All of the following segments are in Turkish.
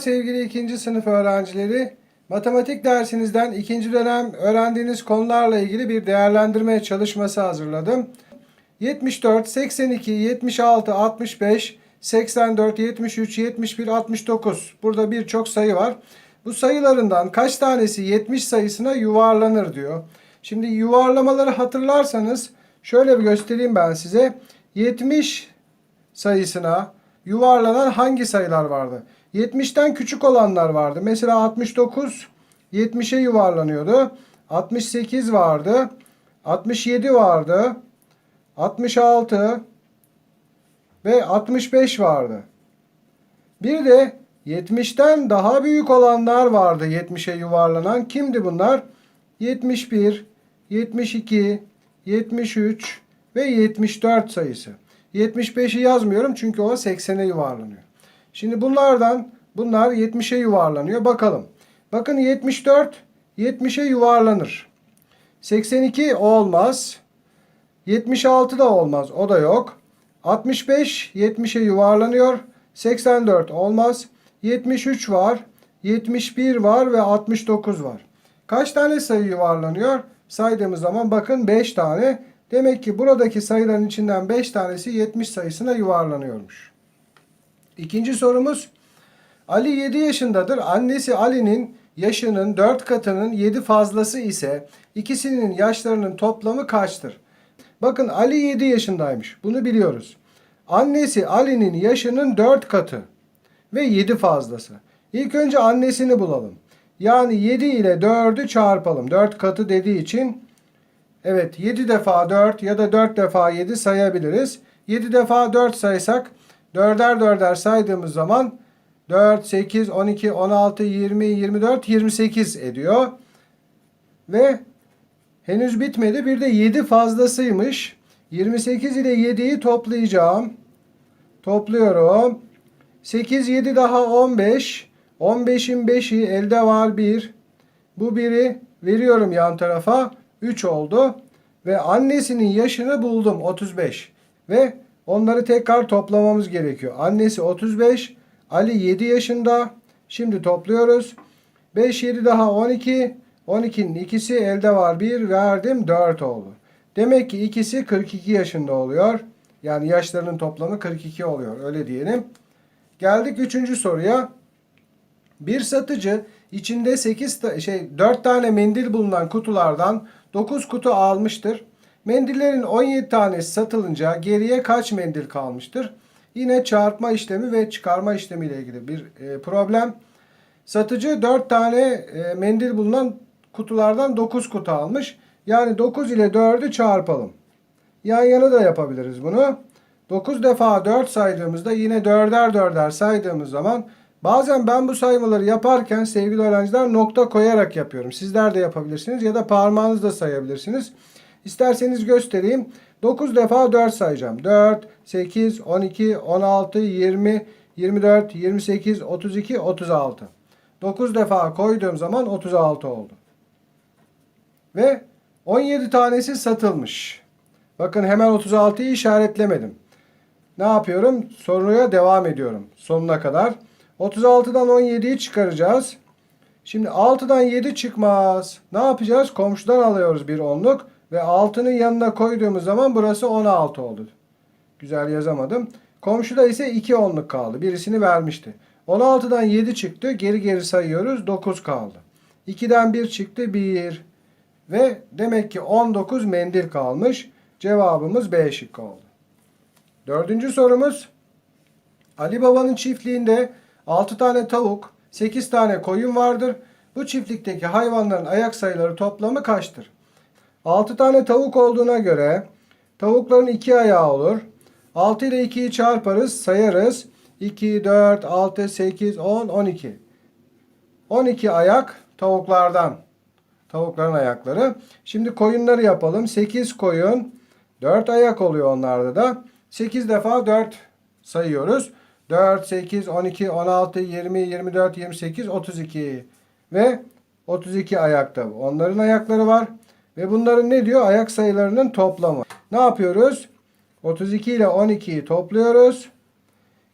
sevgili ikinci sınıf öğrencileri. Matematik dersinizden ikinci dönem öğrendiğiniz konularla ilgili bir değerlendirme çalışması hazırladım. 74, 82, 76, 65, 84, 73, 71, 69. Burada birçok sayı var. Bu sayılarından kaç tanesi 70 sayısına yuvarlanır diyor. Şimdi yuvarlamaları hatırlarsanız şöyle bir göstereyim ben size. 70 sayısına yuvarlanan hangi sayılar vardı? 70'ten küçük olanlar vardı. Mesela 69 70'e yuvarlanıyordu. 68 vardı. 67 vardı. 66 ve 65 vardı. Bir de 70'ten daha büyük olanlar vardı 70'e yuvarlanan. Kimdi bunlar? 71, 72, 73 ve 74 sayısı. 75'i yazmıyorum çünkü o 80'e yuvarlanıyor. Şimdi bunlardan bunlar 70'e yuvarlanıyor. Bakalım. Bakın 74 70'e yuvarlanır. 82 olmaz. 76 da olmaz. O da yok. 65 70'e yuvarlanıyor. 84 olmaz. 73 var. 71 var ve 69 var. Kaç tane sayı yuvarlanıyor? Saydığımız zaman bakın 5 tane. Demek ki buradaki sayıların içinden 5 tanesi 70 sayısına yuvarlanıyormuş. İkinci sorumuz. Ali 7 yaşındadır. Annesi Ali'nin yaşının 4 katının 7 fazlası ise ikisinin yaşlarının toplamı kaçtır? Bakın Ali 7 yaşındaymış. Bunu biliyoruz. Annesi Ali'nin yaşının 4 katı ve 7 fazlası. İlk önce annesini bulalım. Yani 7 ile 4'ü çarpalım. 4 katı dediği için evet 7 defa 4 ya da 4 defa 7 sayabiliriz. 7 defa 4 saysak 4'er 4'er saydığımız zaman 4, 8, 12, 16, 20, 24, 28 ediyor. Ve henüz bitmedi. Bir de 7 fazlasıymış. 28 ile 7'yi toplayacağım. Topluyorum. 8, 7 daha 15. 15'in 5'i elde var 1. Bu 1'i veriyorum yan tarafa. 3 oldu. Ve annesinin yaşını buldum 35. Ve onları tekrar toplamamız gerekiyor. Annesi 35. Ali 7 yaşında. Şimdi topluyoruz. 5, 7 daha 12. 12'nin ikisi elde var 1. Verdim 4 oldu. Demek ki ikisi 42 yaşında oluyor. Yani yaşlarının toplamı 42 oluyor. Öyle diyelim. Geldik 3. soruya. Bir satıcı içinde 8 ta- şey 4 tane mendil bulunan kutulardan 9 kutu almıştır. Mendillerin 17 tanesi satılınca geriye kaç mendil kalmıştır? Yine çarpma işlemi ve çıkarma işlemi ile ilgili bir e, problem. Satıcı 4 tane e, mendil bulunan kutulardan 9 kutu almış. Yani 9 ile 4'ü çarpalım. Yan yana da yapabiliriz bunu. 9 defa 4 saydığımızda yine 4'er 4'er saydığımız zaman bazen ben bu saymaları yaparken sevgili öğrenciler nokta koyarak yapıyorum. Sizler de yapabilirsiniz ya da parmağınızla sayabilirsiniz. İsterseniz göstereyim. 9 defa 4 sayacağım. 4, 8, 12, 16, 20, 24, 28, 32, 36. 9 defa koyduğum zaman 36 oldu. Ve 17 tanesi satılmış. Bakın hemen 36'yı işaretlemedim. Ne yapıyorum? Soruya devam ediyorum sonuna kadar. 36'dan 17'yi çıkaracağız. Şimdi 6'dan 7 çıkmaz. Ne yapacağız? Komşudan alıyoruz bir onluk. Ve 6'nın yanına koyduğumuz zaman burası 16 oldu. Güzel yazamadım. Komşuda ise 2 onluk kaldı. Birisini vermişti. 16'dan 7 çıktı. Geri geri sayıyoruz. 9 kaldı. 2'den 1 çıktı. 1. Ve demek ki 19 mendil kalmış. Cevabımız B şıkkı oldu. Dördüncü sorumuz. Ali Baba'nın çiftliğinde 6 tane tavuk, 8 tane koyun vardır. Bu çiftlikteki hayvanların ayak sayıları toplamı kaçtır? 6 tane tavuk olduğuna göre tavukların 2 ayağı olur. 6 ile 2'yi çarparız, sayarız. 2, 4, 6, 8, 10, 12. 12 ayak tavuklardan. Tavukların ayakları. Şimdi koyunları yapalım. 8 koyun, 4 ayak oluyor onlarda da. 8 defa 4 sayıyoruz. 4, 8, 12, 16, 20, 24, 28, 32 ve 32 ayakta. Onların ayakları var. Ve bunların ne diyor? Ayak sayılarının toplamı. Ne yapıyoruz? 32 ile 12'yi topluyoruz.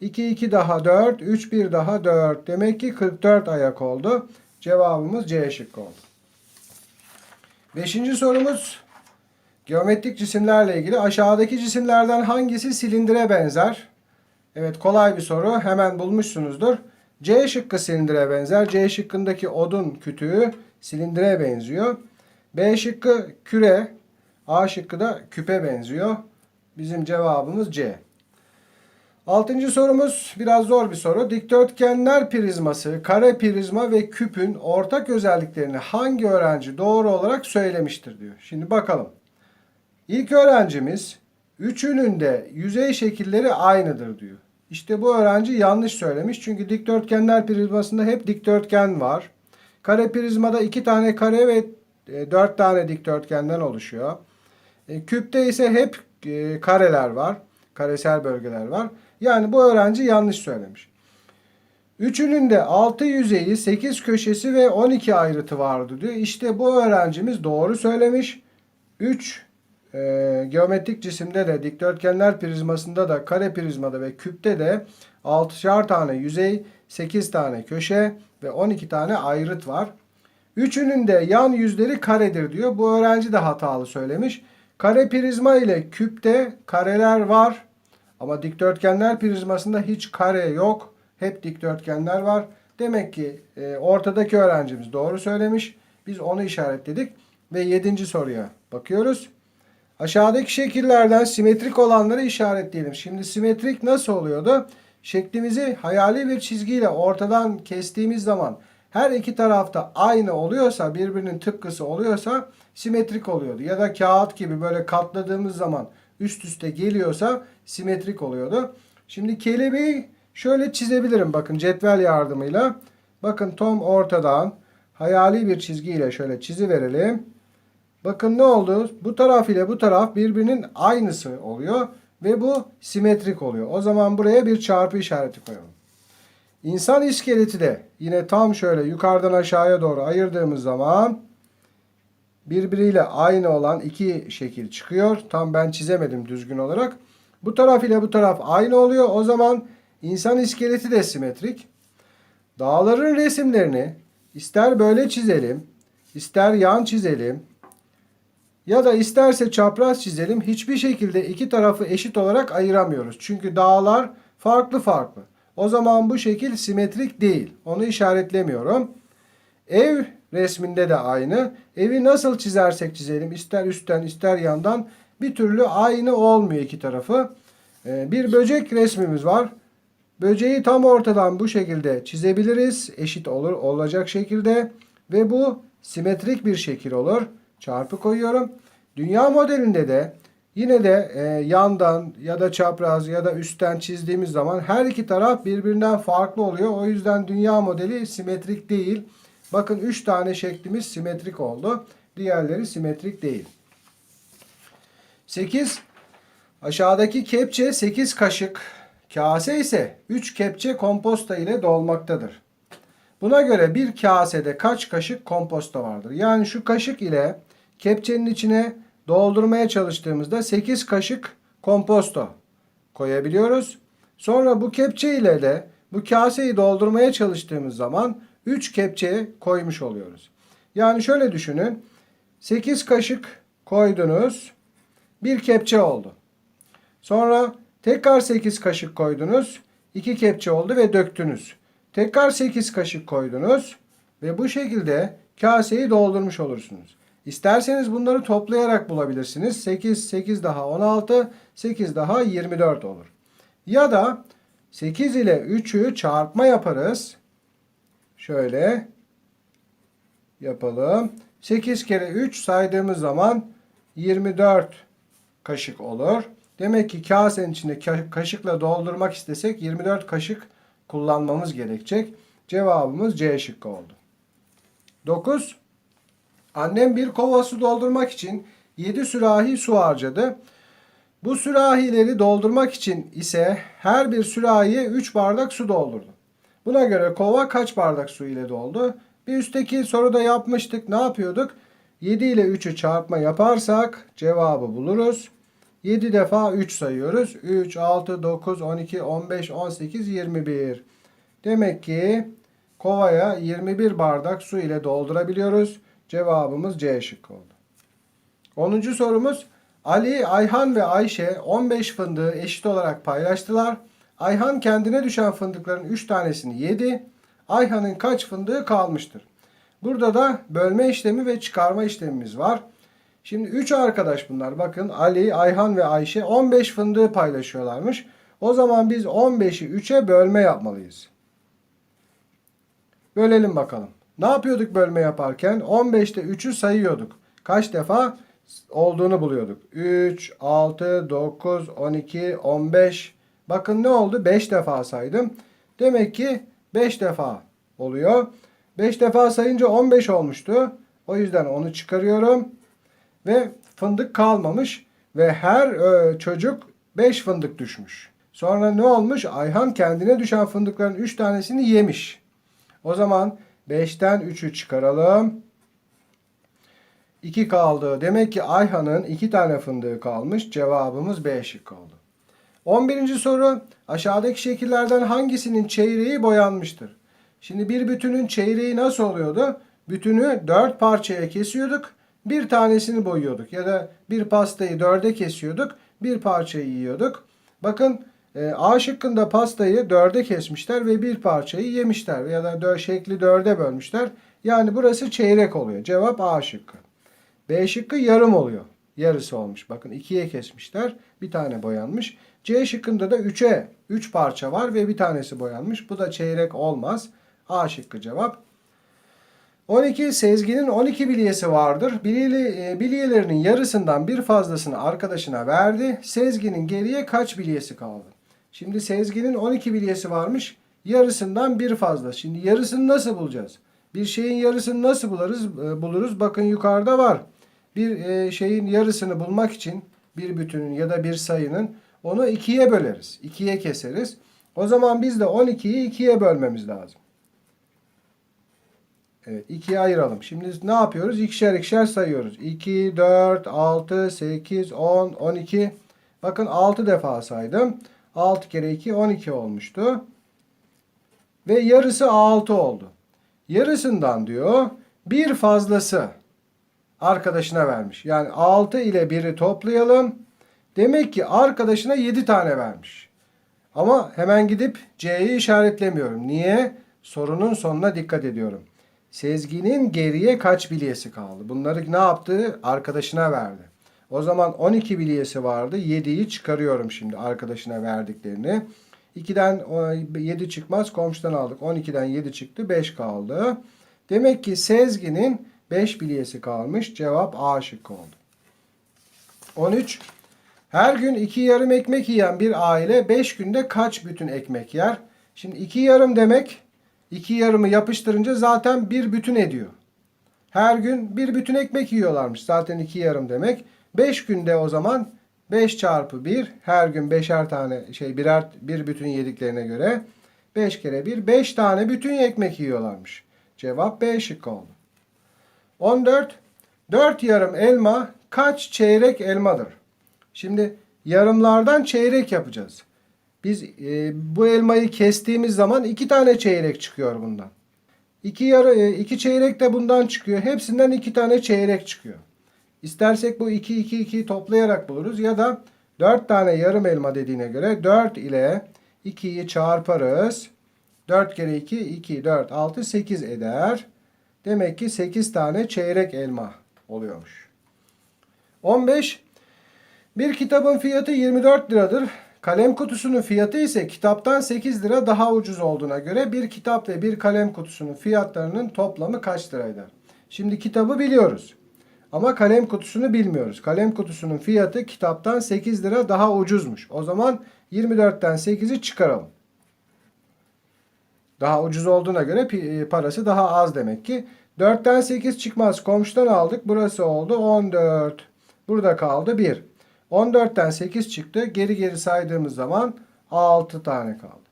2 2 daha 4, 3 1 daha 4. Demek ki 44 ayak oldu. Cevabımız C şıkkı oldu. Beşinci sorumuz geometrik cisimlerle ilgili. Aşağıdaki cisimlerden hangisi silindire benzer? Evet kolay bir soru. Hemen bulmuşsunuzdur. C şıkkı silindire benzer. C şıkkındaki odun kütüğü silindire benziyor. B şıkkı küre. A şıkkı da küpe benziyor. Bizim cevabımız C. Altıncı sorumuz biraz zor bir soru. Dikdörtgenler prizması, kare prizma ve küpün ortak özelliklerini hangi öğrenci doğru olarak söylemiştir diyor. Şimdi bakalım. İlk öğrencimiz üçünün de yüzey şekilleri aynıdır diyor. İşte bu öğrenci yanlış söylemiş. Çünkü dikdörtgenler prizmasında hep dikdörtgen var. Kare prizmada iki tane kare ve e, dört tane dikdörtgenden oluşuyor. E, Küpte ise hep e, kareler var. Karesel bölgeler var. Yani bu öğrenci yanlış söylemiş. Üçünün de 6 yüzeyi, 8 köşesi ve 12 ayrıtı vardı diyor. İşte bu öğrencimiz doğru söylemiş. 3 e, geometrik cisimde de dikdörtgenler prizmasında da kare prizmada ve küpte de 6'şar tane yüzey, 8 tane köşe ve 12 tane ayrıt var. Üçünün de yan yüzleri karedir diyor. Bu öğrenci de hatalı söylemiş. Kare prizma ile küpte kareler var. Ama dikdörtgenler prizmasında hiç kare yok. Hep dikdörtgenler var. Demek ki e, ortadaki öğrencimiz doğru söylemiş. Biz onu işaretledik. Ve yedinci soruya bakıyoruz. Aşağıdaki şekillerden simetrik olanları işaretleyelim. Şimdi simetrik nasıl oluyordu? Şeklimizi hayali bir çizgiyle ortadan kestiğimiz zaman her iki tarafta aynı oluyorsa, birbirinin tıpkısı oluyorsa simetrik oluyordu. Ya da kağıt gibi böyle katladığımız zaman üst üste geliyorsa simetrik oluyordu. Şimdi kelebeği şöyle çizebilirim bakın cetvel yardımıyla. Bakın tam ortadan hayali bir çizgiyle şöyle çizi verelim. Bakın ne oldu? Bu taraf ile bu taraf birbirinin aynısı oluyor ve bu simetrik oluyor. O zaman buraya bir çarpı işareti koyalım. İnsan iskeleti de yine tam şöyle yukarıdan aşağıya doğru ayırdığımız zaman birbiriyle aynı olan iki şekil çıkıyor. Tam ben çizemedim düzgün olarak. Bu taraf ile bu taraf aynı oluyor. O zaman insan iskeleti de simetrik. Dağların resimlerini ister böyle çizelim, ister yan çizelim ya da isterse çapraz çizelim. Hiçbir şekilde iki tarafı eşit olarak ayıramıyoruz. Çünkü dağlar farklı farklı. O zaman bu şekil simetrik değil. Onu işaretlemiyorum. Ev resminde de aynı. Evi nasıl çizersek çizelim ister üstten ister yandan bir türlü aynı olmuyor iki tarafı. Ee, bir böcek resmimiz var. Böceği tam ortadan bu şekilde çizebiliriz. Eşit olur olacak şekilde ve bu simetrik bir şekil olur. Çarpı koyuyorum. Dünya modelinde de yine de e, yandan ya da çapraz ya da üstten çizdiğimiz zaman her iki taraf birbirinden farklı oluyor. O yüzden dünya modeli simetrik değil. Bakın 3 tane şeklimiz simetrik oldu. Diğerleri simetrik değil. 8. Aşağıdaki kepçe 8 kaşık. Kase ise 3 kepçe komposta ile dolmaktadır. Buna göre bir kasede kaç kaşık komposta vardır? Yani şu kaşık ile kepçenin içine doldurmaya çalıştığımızda 8 kaşık komposto koyabiliyoruz. Sonra bu kepçe ile de bu kaseyi doldurmaya çalıştığımız zaman 3 kepçeye koymuş oluyoruz. Yani şöyle düşünün. 8 kaşık koydunuz. Bir kepçe oldu. Sonra tekrar 8 kaşık koydunuz. 2 kepçe oldu ve döktünüz. Tekrar 8 kaşık koydunuz ve bu şekilde kaseyi doldurmuş olursunuz. İsterseniz bunları toplayarak bulabilirsiniz. 8, 8 daha 16, 8 daha 24 olur. Ya da 8 ile 3'ü çarpma yaparız. Şöyle yapalım. 8 kere 3 saydığımız zaman 24 kaşık olur. Demek ki kasenin içinde kaşıkla doldurmak istesek 24 kaşık kullanmamız gerekecek. Cevabımız C şıkkı oldu. 9. Annem bir kova su doldurmak için 7 sürahi su harcadı. Bu sürahileri doldurmak için ise her bir sürahiye 3 bardak su doldurdu. Buna göre kova kaç bardak su ile doldu? Bir üstteki soruda yapmıştık. Ne yapıyorduk? 7 ile 3'ü çarpma yaparsak cevabı buluruz. 7 defa 3 sayıyoruz. 3, 6, 9, 12, 15, 18, 21. Demek ki kovaya 21 bardak su ile doldurabiliyoruz. Cevabımız C şıkkı oldu. 10. sorumuz Ali, Ayhan ve Ayşe 15 fındığı eşit olarak paylaştılar. Ayhan kendine düşen fındıkların 3 tanesini yedi. Ayhan'ın kaç fındığı kalmıştır? Burada da bölme işlemi ve çıkarma işlemimiz var. Şimdi 3 arkadaş bunlar. Bakın Ali, Ayhan ve Ayşe 15 fındığı paylaşıyorlarmış. O zaman biz 15'i 3'e bölme yapmalıyız. Bölelim bakalım. Ne yapıyorduk bölme yaparken? 15'te 3'ü sayıyorduk. Kaç defa olduğunu buluyorduk. 3, 6, 9, 12, 15. Bakın ne oldu? 5 defa saydım. Demek ki 5 defa oluyor. 5 defa sayınca 15 olmuştu. O yüzden onu çıkarıyorum. Ve fındık kalmamış. Ve her e, çocuk 5 fındık düşmüş. Sonra ne olmuş? Ayhan kendine düşen fındıkların 3 tanesini yemiş. O zaman 5'ten 3'ü çıkaralım. 2 kaldı. Demek ki Ayhan'ın 2 tane fındığı kalmış. Cevabımız B şıkkı oldu. 11. soru. Aşağıdaki şekillerden hangisinin çeyreği boyanmıştır? Şimdi bir bütünün çeyreği nasıl oluyordu? Bütünü 4 parçaya kesiyorduk. Bir tanesini boyuyorduk. Ya da bir pastayı 4'e kesiyorduk. Bir parçayı yiyorduk. Bakın A şıkkında pastayı 4'e kesmişler ve bir parçayı yemişler. Ya da dö- şekli 4'e bölmüşler. Yani burası çeyrek oluyor. Cevap A şıkkı. B şıkkı yarım oluyor. Yarısı olmuş. Bakın ikiye kesmişler. Bir tane boyanmış. C şıkkında da 3'e 3 parça var ve bir tanesi boyanmış. Bu da çeyrek olmaz. A şıkkı cevap. 12 Sezgin'in 12 bilyesi vardır. Bilyeli, e, bilyelerinin yarısından bir fazlasını arkadaşına verdi. Sezgin'in geriye kaç bilyesi kaldı? Şimdi Sezgin'in 12 bilyesi varmış. Yarısından bir fazla. Şimdi yarısını nasıl bulacağız? Bir şeyin yarısını nasıl buluruz? E, buluruz. Bakın yukarıda var. Bir e, şeyin yarısını bulmak için bir bütünün ya da bir sayının onu ikiye böleriz. İkiye keseriz. O zaman biz de 12'yi ikiye bölmemiz lazım. Evet ikiye ayıralım. Şimdi ne yapıyoruz? İkişer ikişer sayıyoruz. 2, 4, 6, 8, 10, 12. Bakın 6 defa saydım. 6 kere 2 12 olmuştu. Ve yarısı 6 oldu. Yarısından diyor bir fazlası arkadaşına vermiş. Yani 6 ile 1'i toplayalım. Demek ki arkadaşına 7 tane vermiş. Ama hemen gidip C'yi işaretlemiyorum. Niye? Sorunun sonuna dikkat ediyorum. Sezgin'in geriye kaç bilyesi kaldı? Bunları ne yaptı? Arkadaşına verdi. O zaman 12 bilyesi vardı. 7'yi çıkarıyorum şimdi arkadaşına verdiklerini. 2'den 7 çıkmaz. Komşudan aldık. 12'den 7 çıktı. 5 kaldı. Demek ki Sezgin'in 5 bilyesi kalmış. Cevap A şıkkı oldu. 13. Her gün 2 yarım ekmek yiyen bir aile 5 günde kaç bütün ekmek yer? Şimdi 2 yarım demek İki yarımı yapıştırınca zaten bir bütün ediyor. Her gün bir bütün ekmek yiyorlarmış. Zaten iki yarım demek. Beş günde o zaman 5 çarpı 1 her gün beşer tane şey birer bir bütün yediklerine göre 5 kere 1 5 tane bütün ekmek yiyorlarmış. Cevap B şıkkı oldu. 14 4 yarım elma kaç çeyrek elmadır? Şimdi yarımlardan çeyrek yapacağız. Biz e, bu elmayı kestiğimiz zaman iki tane çeyrek çıkıyor bundan. İki, yarı, e, iki çeyrek de bundan çıkıyor. Hepsinden iki tane çeyrek çıkıyor. İstersek bu 2 2 2 toplayarak buluruz ya da 4 tane yarım elma dediğine göre 4 ile 2'yi çarparız. 4 kere 2 2 4 6 8 eder. Demek ki 8 tane çeyrek elma oluyormuş. 15 bir kitabın fiyatı 24 liradır. Kalem kutusunun fiyatı ise kitaptan 8 lira daha ucuz olduğuna göre bir kitap ve bir kalem kutusunun fiyatlarının toplamı kaç lira eder? Şimdi kitabı biliyoruz. Ama kalem kutusunu bilmiyoruz. Kalem kutusunun fiyatı kitaptan 8 lira daha ucuzmuş. O zaman 24'ten 8'i çıkaralım. Daha ucuz olduğuna göre parası daha az demek ki. 4'ten 8 çıkmaz. Komşudan aldık. Burası oldu 14. Burada kaldı 1. 14'ten 8 çıktı. Geri geri saydığımız zaman 6 tane kaldı.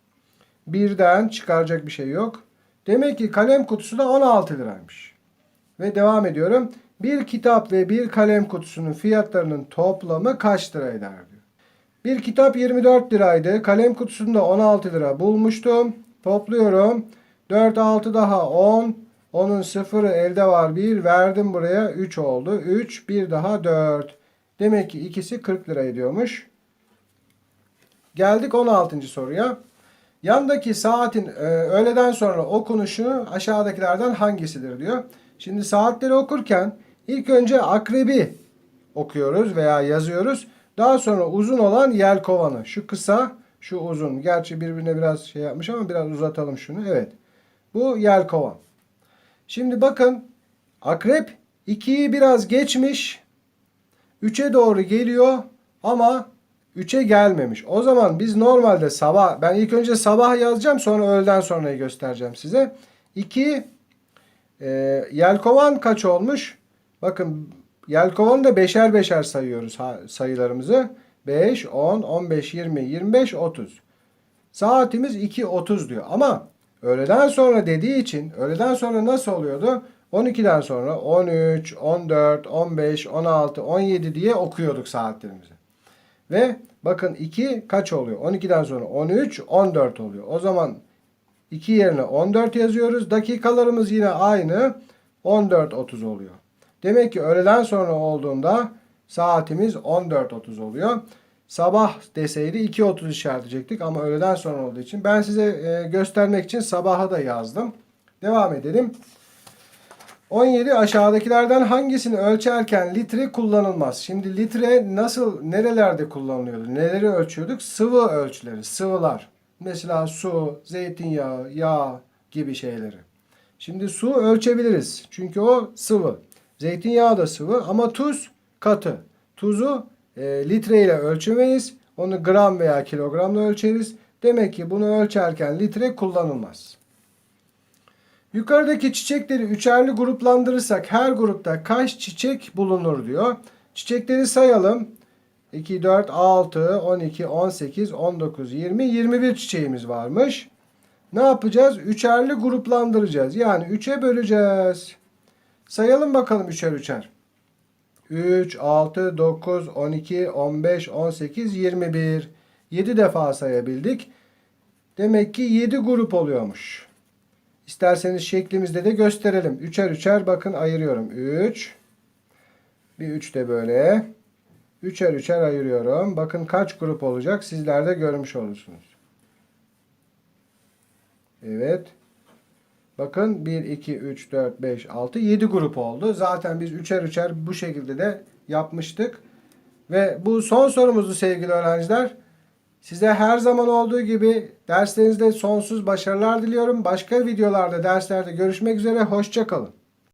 Birden çıkaracak bir şey yok. Demek ki kalem kutusu da 16 liraymış. Ve devam ediyorum. Bir kitap ve bir kalem kutusunun fiyatlarının toplamı kaç lira eder diyor. Bir kitap 24 liraydı. Kalem kutusunda 16 lira bulmuştum. Topluyorum. 4, 6 daha 10. Onun sıfırı elde var 1. Verdim buraya 3 oldu. 3, bir daha 4. Demek ki ikisi 40 lira ediyormuş. Geldik 16. soruya. Yandaki saatin e, öğleden sonra okunuşu aşağıdakilerden hangisidir diyor. Şimdi saatleri okurken ilk önce akrebi okuyoruz veya yazıyoruz. Daha sonra uzun olan yelkovanı. Şu kısa, şu uzun. Gerçi birbirine biraz şey yapmış ama biraz uzatalım şunu. Evet. Bu yelkovan. Şimdi bakın akrep 2'yi biraz geçmiş. 3'e doğru geliyor ama 3'e gelmemiş. O zaman biz normalde sabah ben ilk önce sabah yazacağım sonra öğleden sonrayı göstereceğim size. 2 e, yelkovan kaç olmuş? Bakın yelkovanı da beşer beşer sayıyoruz sayılarımızı. 5, 10, 15, 20, 25, 30. Saatimiz 2.30 diyor. Ama öğleden sonra dediği için öğleden sonra nasıl oluyordu? 12'den sonra 13, 14, 15, 16, 17 diye okuyorduk saatlerimizi. Ve bakın 2 kaç oluyor? 12'den sonra 13, 14 oluyor. O zaman 2 yerine 14 yazıyoruz. Dakikalarımız yine aynı. 14.30 oluyor. Demek ki öğleden sonra olduğunda saatimiz 14.30 oluyor. Sabah deseydi 2.30 işaretleyecektik ama öğleden sonra olduğu için ben size e, göstermek için sabaha da yazdım. Devam edelim. 17 aşağıdakilerden hangisini ölçerken litre kullanılmaz? Şimdi litre nasıl nerelerde kullanılıyordu? Neleri ölçüyorduk? Sıvı ölçüleri, sıvılar. Mesela su, zeytinyağı, yağ gibi şeyleri. Şimdi su ölçebiliriz. Çünkü o sıvı. Zeytinyağı da sıvı ama tuz katı. Tuzu e, litre ile ölçemeyiz. Onu gram veya kilogramla ölçeriz. Demek ki bunu ölçerken litre kullanılmaz. Yukarıdaki çiçekleri üçerli gruplandırırsak her grupta kaç çiçek bulunur diyor. Çiçekleri sayalım. 2, 4, 6, 12, 18, 19, 20, 21 çiçeğimiz varmış. Ne yapacağız? Üçerli gruplandıracağız. Yani 3'e böleceğiz. Sayalım bakalım üçer üçer. 3, 6, 9, 12, 15, 18, 21. 7 defa sayabildik. Demek ki 7 grup oluyormuş. İsterseniz şeklimizde de gösterelim. Üçer üçer bakın ayırıyorum. 3. Bir 3 de böyle. Üçer üçer ayırıyorum. Bakın kaç grup olacak sizler de görmüş olursunuz. Evet. Bakın 1, 2, 3, 4, 5, 6, 7 grup oldu. Zaten biz üçer üçer bu şekilde de yapmıştık. Ve bu son sorumuzdu sevgili öğrenciler. Size her zaman olduğu gibi derslerinizde sonsuz başarılar diliyorum. Başka videolarda, derslerde görüşmek üzere. Hoşçakalın.